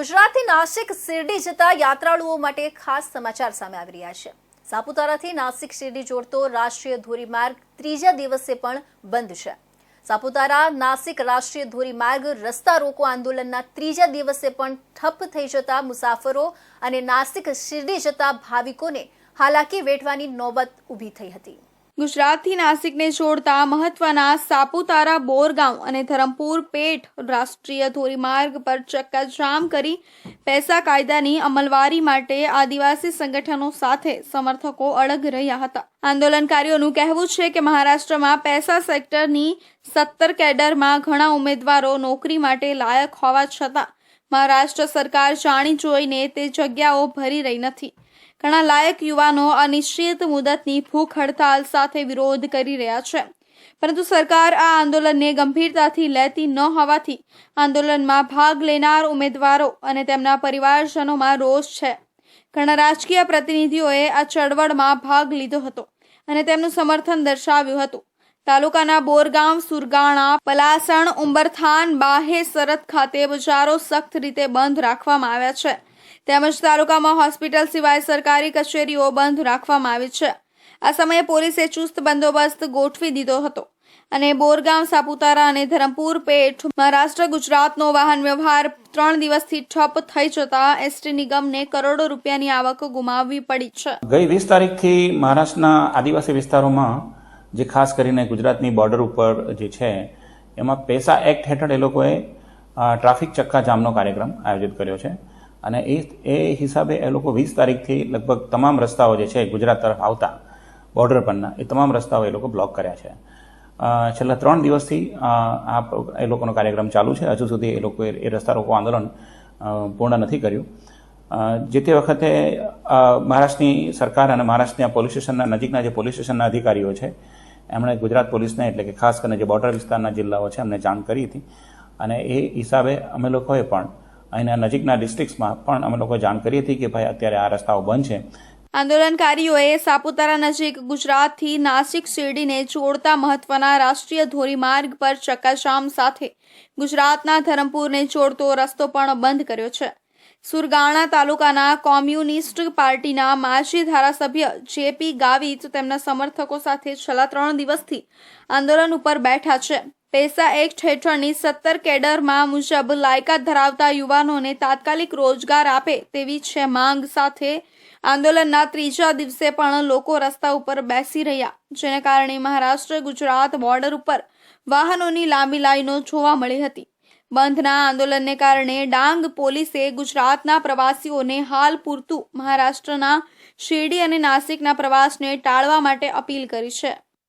ગુજરાતથી નાસિક શિરડી જતા યાત્રાળુઓ માટે ખાસ સમાચાર સામે આવી રહ્યા છે. સાપુતારાથી નાસિક શિરડી જોડતો રાષ્ટ્રીય ધોરીમાર્ગ ત્રીજા દિવસે પણ બંધ છે. સાપુતારા નાસિક રાષ્ટ્રીય ધોરીમાર્ગ રસ્તા રોકો આંદોલનના ત્રીજા દિવસે પણ ઠપ થઈ જતા મુસાફરો અને નાસિક શિરડી જતા ભાવિકોને હાલાકી વેઠવાની નોબત ઊભી થઈ હતી. ગુજરાતથી નાસિકને જોડતા મહત્વના સાપુતારા, બોરગાંવ અને ધરમપુર પેઠ રાષ્ટ્રીય ધોરીમાર્ગ પર ચક્કાજામ કરી પૈસા કાયદાની અમલવારી માટે આદિવાસી સંગઠનો સાથે સમર્થકો અળગ રહ્યા હતા. આંદોલનકારીઓનું કહેવું છે કે મહારાષ્ટ્રમાં પૈસા સેક્ટરની સત્તર કેડરમાં ઘણા ઉમેદવારો નોકરી માટે લાયક હોવા છતાં મહારાષ્ટ્ર સરકાર જાણી જોઈને તે જગ્યાઓ ભરી રહી નથી. ઘણા લાયક યુવાનો અનિશ્ચિત મુદતની ભૂખ હડતાલ સાથે વિરોધ કરી રહ્યા છે. પરંતુ સરકાર આ આંદોલનને ગંભીરતાથી લેતી ન હોવાથી આંદોલનમાં ભાગ લેનાર ઉમેદવારો અને તેમના પરિવારજનોમાં રોષ છે. ઘણા રાજકીય પ્રતિનિધિઓએ આ ચળવળમાં ભાગ લીધો હતો અને તેમનું સમર્થન દર્શાવ્યું હતું. તાલુકાના બોરગામ, સુરગાણા, પલાસણ, ઉંબરથાન બાહે સરત ખાતે બજારો સખ્ત રીતે બંધ રાખવામાં આવ્યા છે. તેમજ તાલુકામાં હોસ્પિટલ સિવાય સરકારી કચેરીઓ બંધ રાખવામાં આવી છે. આ સમયે પોલીસે ચુસ્ત બંદોબસ્ત ગોઠવી દીધો હતો અને બોરગામ, સાપુતારા અને ધરમપુર પેઠ મહારાષ્ટ્ર ગુજરાતનો વાહન વ્યવહાર ત્રણ દિવસથી ઠપ થઈ જતા એસટી નિગમને કરોડો રૂપિયાની આવક ગુમાવવી પડી છે. ગઈ વીસ તારીખથી મહારાષ્ટ્રના આદિવાસી વિસ્તારોમાં, જે ખાસ કરીને ગુજરાતની બોર્ડર ઉપર જે છે, એમાં પેસા એક્ટ હેઠળ એ લોકોએ ટ્રાફિક ચક્કા જામનો કાર્યક્રમ આયોજિત કર્યો છે. અને એ એ હિસાબે એ લોકો વીસ તારીખથી લગભગ તમામ રસ્તાઓ જે છે ગુજરાત તરફ આવતા બોર્ડર પરના, એ તમામ રસ્તાઓ એ લોકો બ્લોક કર્યા છે. છેલ્લા ત્રણ દિવસથી આ એ લોકોનો કાર્યક્રમ ચાલુ છે. હજુ સુધી એ લોકોએ એ રસ્તા રોકો આંદોલન પૂર્ણ નથી કર્યું. જે તે વખતે મહારાષ્ટ્રની સરકાર અને મહારાષ્ટ્રના પોલીસ સ્ટેશનના નજીકના જે પોલીસ સ્ટેશનના અધિકારીઓ છે, એમણે ગુજરાત પોલીસને એટલે કે ખાસ કરીને જે બોર્ડર વિસ્તારના જિલ્લાઓ છે એમને જાણ કરી હતી. અને એ હિસાબે અમે લોકોએ પણ અહીંના નજીકના ડિસ્ટ્રિક્ટ્સમાં પણ અમે લોકો જાણ કરી હતી કે ભાઈ અત્યારે આ રસ્તાઓ બંધ છે. આંદોલનકારીઓએ સાપુતારા નજીક ગુજરાતથી નાસિક શિરડીને જોડતા મહત્વના રાષ્ટ્રીય ધોરીમાર્ગ પર ચક્કાજામ સાથે ગુજરાતના ધરમપુરને જોડતો રસ્તો પણ બંધ કર્યો છે. સુરગાણા તાલુકાના કોમ્યુનિસ્ટ પાર્ટીના માજી ધારાસભ્ય જેપી ગાવિત તેમના સમર્થકો સાથે છેલ્લા ત્રણ દિવસથી આંદોલન ઉપર બેઠા છે. પૈસા એક્ટ હેઠળની સત્તર કેડરમાં મુજબ લાયકાત ધરાવતા યુવાનોને તાત્કાલિક રોજગાર આપે તેવી છે માંગ. સાથે આંદોલનના ત્રીજા દિવસે પણ લોકો રસ્તા ઉપર બેસી રહ્યા, જેને કારણે મહારાષ્ટ્ર, ગુજરાત બોર્ડર ઉપર વાહનોની લાંબી લાઈનો જોવા મળી હતી. બંધના આંદોલનને કારણે ડાંગ પોલીસે ગુજરાતના પ્રવાસીઓને હાલ પૂરતું મહારાષ્ટ્રના શિરડી અને નાસિકના પ્રવાસને ટાળવા માટે અપીલ કરી છે.